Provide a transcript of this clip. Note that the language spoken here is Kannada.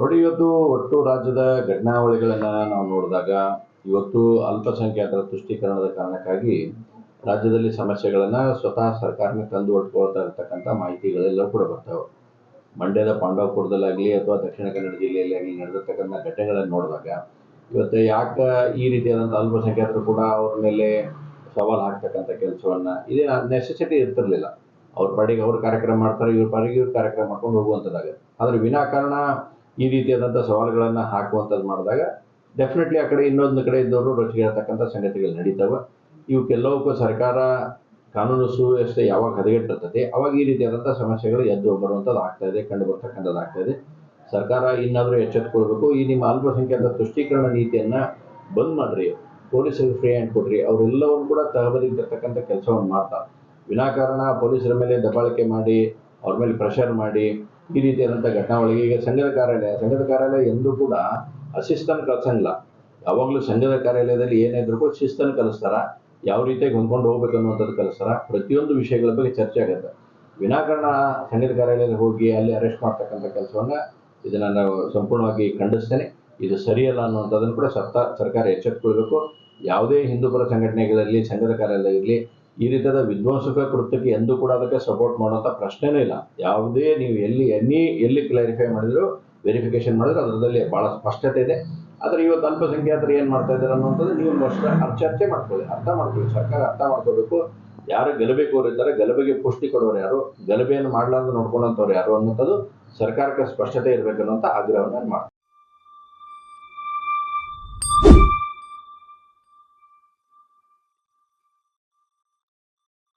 ನೋಡಿ, ಇವತ್ತು ಒಟ್ಟು ರಾಜ್ಯದ ಘಟನಾವಳಿಗಳನ್ನು ನಾವು ನೋಡಿದಾಗ ಇವತ್ತು ಅಲ್ಪಸಂಖ್ಯಾತರ ತುಷ್ಟೀಕರಣದ ಕಾರಣಕ್ಕಾಗಿ ರಾಜ್ಯದಲ್ಲಿ ಸಮಸ್ಯೆಗಳನ್ನು ಸ್ವತಃ ಸರ್ಕಾರನೇ ತಂದು ಒಟ್ಕೊಳ್ತಾ ಇರ್ತಕ್ಕಂಥ ಮಾಹಿತಿಗಳೆಲ್ಲ ಕೂಡ ಬರ್ತಾವೆ. ಮಂಡ್ಯದ ಪಾಂಡವಪುರದಲ್ಲಾಗಲಿ ಅಥವಾ ದಕ್ಷಿಣ ಕನ್ನಡ ಜಿಲ್ಲೆಯಲ್ಲಿ ಆಗಲಿ ನಡೆದಿರ್ತಕ್ಕಂಥ ಘಟನೆಗಳನ್ನು ನೋಡಿದಾಗ ಇವತ್ತು ಯಾಕೆ ಈ ರೀತಿಯಾದಂಥ ಅಲ್ಪಸಂಖ್ಯಾತರು ಕೂಡ ಅವ್ರ ಮೇಲೆ ಸವಾಲು ಹಾಕ್ತಕ್ಕಂಥ ಕೆಲಸವನ್ನು, ಇದೇ ನೆಸೆಸಿಟಿ ಇರ್ತಿರ್ಲಿಲ್ಲ. ಅವ್ರ ಪಾಡಿಗೆ ಅವ್ರ ಕಾರ್ಯಕ್ರಮ ಮಾಡ್ತಾರೆ, ಇವ್ರ ಪಾಡಿಗೆ ಇವ್ರ ಕಾರ್ಯಕ್ರಮ ಮಾಡ್ಕೊಂಡು ಹೋಗುವಂಥದ್ದಾಗ. ಆದರೆ ವಿನಾಕಾರಣ ಈ ರೀತಿಯಾದಂಥ ಸವಾಲುಗಳನ್ನು ಹಾಕುವಂಥದ್ದು ಮಾಡಿದಾಗ ಡೆಫಿನೆಟ್ಲಿ ಆ ಕಡೆ ಇನ್ನೊಂದು ಕಡೆ ಇದ್ದವರು ರೊಚ್ಚಿಗೆ ಹೇಳ್ತಕ್ಕಂಥ ಸಂಗತಿಗಳು ನಡೀತಾವೆ. ಇವಕ್ಕೆಲ್ಲವಕ್ಕೂ ಸರ್ಕಾರ ಕಾನೂನು ಸುವ್ಯವಸ್ಥೆ ಯಾವಾಗ ಹದಗೆಟ್ಟಿರ್ತದೆ, ಅವಾಗ ಈ ರೀತಿಯಾದಂಥ ಸಮಸ್ಯೆಗಳು ಎದ್ದು ಬರುವಂಥದ್ದು ಆಗ್ತಾ ಇದೆ, ಕಂಡು ಬರ್ತಕ್ಕಂಥದ್ದು ಆಗ್ತಾ ಇದೆ. ಸರ್ಕಾರ ಇನ್ನಾದರೂ ಎಚ್ಚೆತ್ತುಕೊಳ್ಬೇಕು ಈ ನಿಮ್ಮ ಅಲ್ಪಸಂಖ್ಯಾತ ತುಷ್ಟೀಕರಣ ನೀತಿಯನ್ನು ಬಂದ್ ಮಾಡಿರಿ, ಪೊಲೀಸರಿಗೆ ಫ್ರೀ ಹ್ಯಾಂಡ್ ಕೊಡ್ರಿ, ಅವರೆಲ್ಲವನ್ನು ಕೂಡ ತಹಬದಿಗಿರ್ತಕ್ಕಂಥ ಕೆಲಸವನ್ನು ಮಾಡ್ತಾರೆ ವಿನಾಕಾರಣ ಪೊಲೀಸರ ಮೇಲೆ ದಬ್ಬಾಳಿಕೆ ಮಾಡಿ, ಅವ್ರ ಮೇಲೆ ಪ್ರೆಷರ್ ಮಾಡಿ ಈ ರೀತಿಯಾದಂಥ ಘಟನಾವಳಿಗೆ ಈಗ ಸಂಘದ ಕಾರ್ಯಾಲಯ ಸಂಘದ ಕಾರ್ಯಾಲಯ ಎಂದೂ ಕೂಡ ಶಿಸ್ತನ್ನು ಕಳ್ಸಂಗಿಲ್ಲ. ಯಾವಾಗಲೂ ಸಂಘದ ಕಾರ್ಯಾಲಯದಲ್ಲಿ ಏನೇ ಇದ್ರೂ ಕೂಡ ಶಿಸ್ತನ್ನು ಕಲಿಸ್ತಾರ. ಯಾವ ರೀತಿಯಾಗಿ ಹೊಂದ್ಕೊಂಡು ಹೋಗ್ಬೇಕು ಅನ್ನುವಂಥದ್ದು ಕಲಿಸ್ತಾರ. ಪ್ರತಿಯೊಂದು ವಿಷಯಗಳ ಬಗ್ಗೆ ಚರ್ಚೆ ಆಗುತ್ತೆ. ವಿನಾಕಾರಣ ಸಂಘದ ಕಾರ್ಯಾಲಯದಲ್ಲಿ ಹೋಗಿ ಅಲ್ಲಿ ಅರೆಸ್ಟ್ ಮಾಡ್ತಕ್ಕಂಥ ಕೆಲಸವನ್ನು ಇದನ್ನು ನಾವು ಸಂಪೂರ್ಣವಾಗಿ ಖಂಡಿಸ್ತೇನೆ. ಇದು ಸರಿಯಲ್ಲ ಅನ್ನುವಂಥದ್ದನ್ನು ಕೂಡ ಸರ್ಕಾರ ಸರ್ಕಾರ ಎಚ್ಚೆತ್ತುಕೊಳ್ಬೇಕು ಯಾವುದೇ ಹಿಂದೂಪರ ಸಂಘಟನೆಗಳಲ್ಲಿ ಸಂಘದ ಕಾರ್ಯಾಲಯ ಇರಲಿ ಈ ರೀತಿಯಾದ ವಿಧ್ವಂಸಕ ಕೃತ್ಯಕ್ಕೆ ಎಂದೂ ಕೂಡ ಅದಕ್ಕೆ ಸಪೋರ್ಟ್ ಮಾಡುವಂತ ಪ್ರಶ್ನೆನೇ ಇಲ್ಲ. ಯಾವುದೇ ನೀವು ಎಲ್ಲಿ ಎನಿ ಎಲ್ಲಿ ಕ್ಲಾರಿಫೈ ಮಾಡಿದ್ರು ವೆರಿಫಿಕೇಶನ್ ಮಾಡಿದ್ರು ಅದರಲ್ಲಿ ಭಾಳ ಸ್ಪಷ್ಟತೆ ಇದೆ. ಆದರೆ ಇವತ್ತು ಅಲ್ಪಸಂಖ್ಯಾತರು ಏನು ಮಾಡ್ತಾ ಇದ್ದಾರೆ ಅನ್ನುವಂಥದ್ದು ನೀವು ಅಷ್ಟ ಚರ್ಚೆ ಮಾಡ್ಕೊಳ್ಳಿ. ಅರ್ಥ ಮಾಡ್ಕೊಳ್ಳಿ. ಸರ್ಕಾರ ಅರ್ಥ ಮಾಡ್ಕೋಬೇಕು. ಯಾರು ಗಲಭೆಕೋರು ಇದ್ದಾರೆ ಗಲಭೆಗೆ ಪುಷ್ಟಿ ಕೊಡೋರು ಯಾರು, ಗಲಭೆಯನ್ನು ಮಾಡಲಾರ್ದು ನೋಡ್ಕೊಳ್ಳೋಂಥವ್ರು ಯಾರು ಅನ್ನೋಂಥದ್ದು ಸರ್ಕಾರಕ್ಕೆ ಸ್ಪಷ್ಟತೆ ಇರಬೇಕು ಅನ್ನೋಂಥ ಆಗ್ರಹವನ್ನು ಮಾಡ್ತಾರೆ